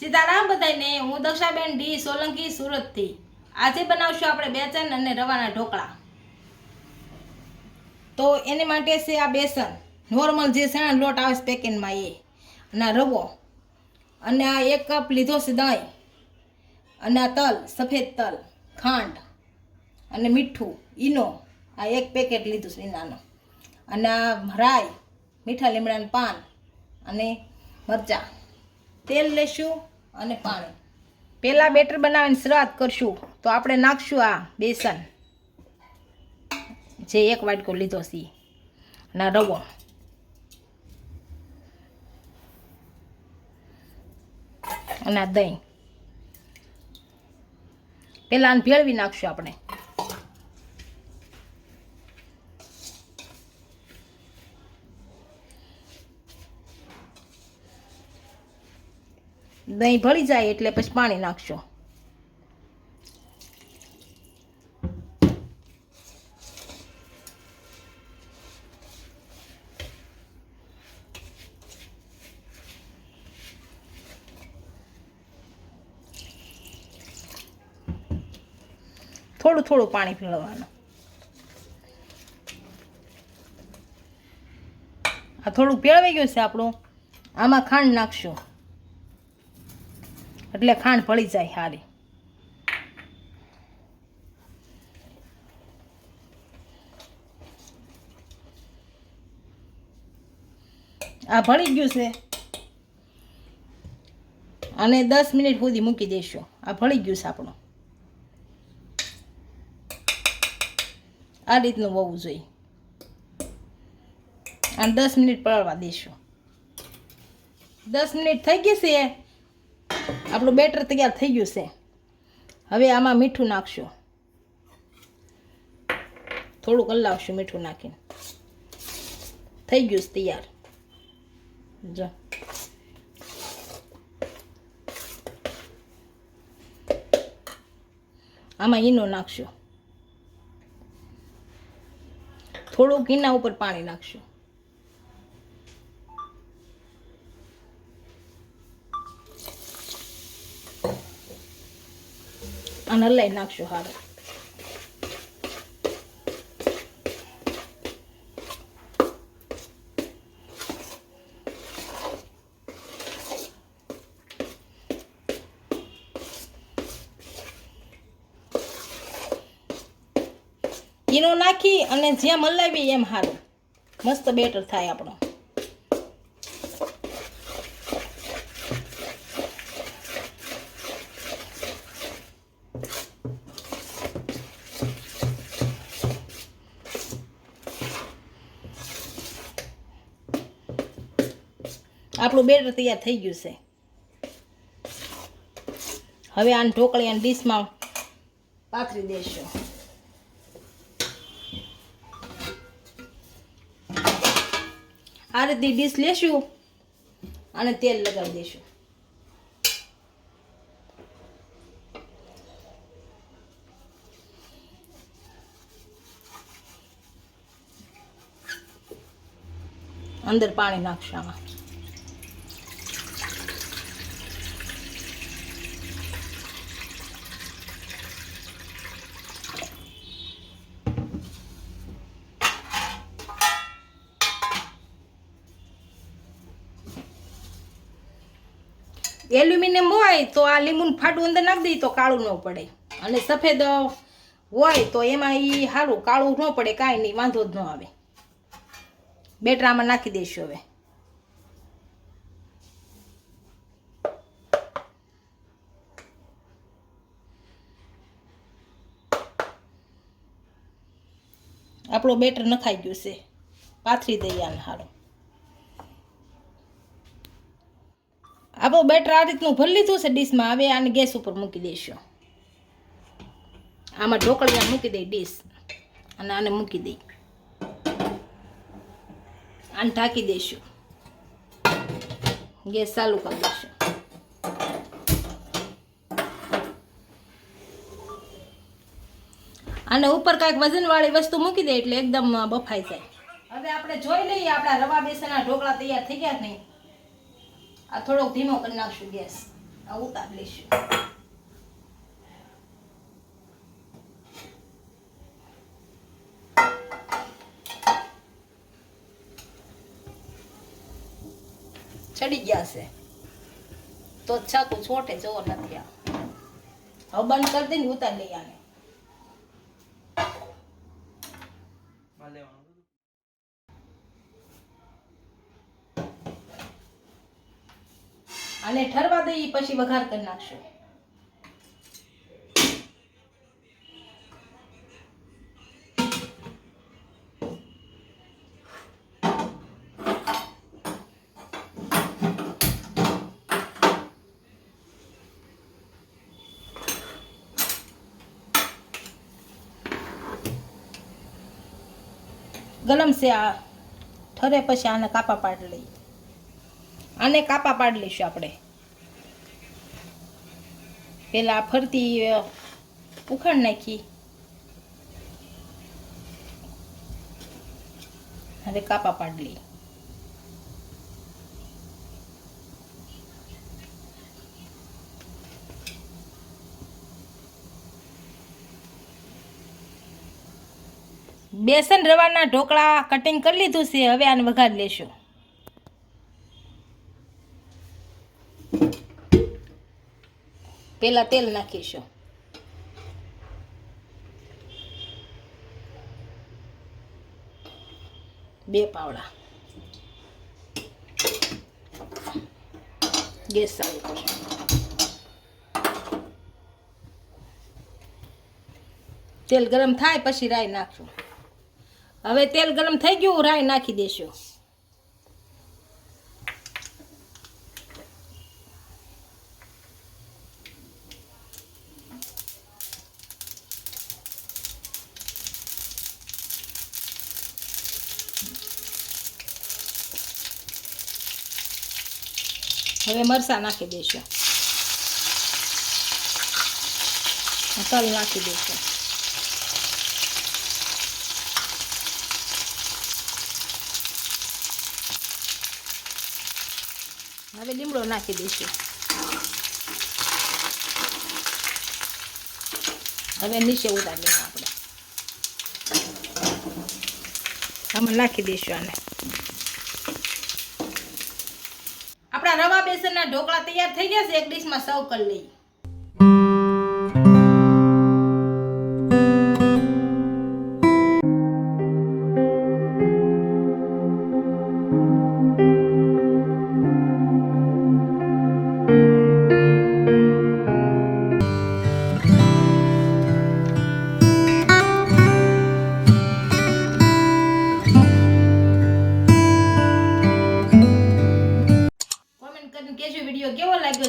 સીતારામ બધાને હું દક્ષાબેન ડી સોલંકી સુરતથી. આજે બનાવશું આપણે બેસન અને રવાના ઢોકળા. તો એને માટે છે આ બેસન. નોર્મલ જે છે લોટ આવે છે પેકેટમાં એ. અને રવો. અને આ એક કપ લીધો છે દહીં. અને આ તલ, સફેદ તલ, ખાંડ અને મીઠું, ઈનો. આ એક પેકેટ લીધું છે ઈનાનો. અને આ રાઈ, મીઠા લીમડાનું પાન અને મરચાં. તેલ લેશું અને પાણી. પહેલાં બેટર બનાવીને શરૂઆત કરશું. તો આપણે નાખશું આ બેસન. જે એક વાટકો લીધો સી ના રવો. અને દહીં. પહેલાં ભેળવી નાખશું આપણે. દહીં ભળી જાય એટલે પછી પાણી નાખશો. થોડું થોડું પાણી ભીળવાનું આ થોડું ભેળવાઈ ગયું છે આપણું. આમાં ખાંડ નાખશું. એટલે ખાંડ ભળી જાય સારી આ ભળી ગયું છે. અને દસ મિનિટ સુધી મૂકી દઈશું આ ભળી ગયું છે આપણું. આ રીતનું હોવું જોઈએ. અને દસ મિનિટ પળવા દઈશું દસ મિનિટ થઈ ગઈ છે. આપણું બેટર તૈયાર થઈ ગયું છે. હવે આમાં મીઠું નાખશું. થોડુંક હલાવશું મીઠું નાખીને. થઈ ગયું છે તૈયાર. જો. આમાં ઈનો નાખશું. થોડુંક ઈના ઉપર પાણી નાખશું. અને લઈ નાખશું હારું. ઈનો નાખી અને જ્યાં મલાવી એમ સારું મસ્ત બેટર થાય આપણો. આપણું બેટર તૈયાર થઈ ગયું છે. હવે આને ઢોકળી અને ડીશમાં પાથરી દઈશું આ રીતની ડીશ લેશું અને તેલ લગાવી દઈશું અંદર પાણી નાખશું આમાં. એલ્યુમિનિયમ હોય તો આ લીંબુનું ફાટું અંદર નાખી દઈએ તો કાળું ન પડે. અને સફેદ હોય તો એમાં એ સારું કાળું ન પડે, કાંઈ નહીં, વાંધો જ ન આવે. બેટરામાં નાખી દઈશું હવે. આપણો બેટર નખાઈ ગયું છે. પાથરી દઈએ આને સારું આપણું બેટર આ રીતનું ભરી લીધું છે ડીશમાં. હવે આને ગેસ ઉપર મૂકી દઈશું. આમાં ઢોકળિયા મૂકી દઈ ડીશ. અને આને મૂકી દઈ. આને ઢાંકી દઈશું. ગેસ ચાલુ કરી દઈશું. અને ઉપર કાંઈક વજનવાળી વસ્તુ મૂકી દે એટલે એકદમ બફાઈ જાય. હવે આપણે જોઈ લઈએ આપણા રવા બેસનના ઢોકળા તૈયાર થઈ ગયા નહીં? આ થોડોક ધીમો કરી નાખશું ગેસ આ ઉતાર લઈશું ચડી ગયા છે તો જ ચાકુ છોટે જવો નથી આ હવે બંધ કરી દઈને ઉતાર લઈ આને આને ઠરવા દઈએ પછી વઘાર કરી નાખશું. ગલમ છે આ. ઠરે પછી આને કાપા પાડી લઈ આને કાપા પાડી લઈશું આપણે. પેલા ફરતી ઉખાડ નાખી. હવે કાપા પાડી લઈ બેસન રવાના ઢોકળા કટિંગ કરી લીધું છે, હવે આને વઘાર લેશું પેલા તેલ નાખીશું. બે પાવડા. ગેસ ચાલુ કરશું. તેલ ગરમ થાય પછી રાઈ નાખશું. હવે તેલ ગરમ થઈ ગયું, રાઈ નાખી દેશું. હવે મરચાં નાખી દઈશું. તલ નાખી દઈશું. હવે લીમડો નાખી દઈશું. હવે નીચે ઉતારી લઈશું આપણે. આમાં નાખી દઈશું આને. આપણા રવા બેસનના ઢોકળા તૈયાર થઈ ગયા છે. એક ડીશમાં સર્વ કરી લઈએ.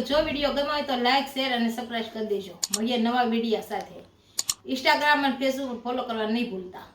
જો વીડિયો ગમ્યો હોય તો લાઈક શેર અને સબસ્ક્રાઈબ કરી દેજો. મળીએ નવા વિડીયા સાથે. ઇન્સ્ટાગ્રામ અને ફેસબુક ફોલો કરવા નહીં ભૂલતા.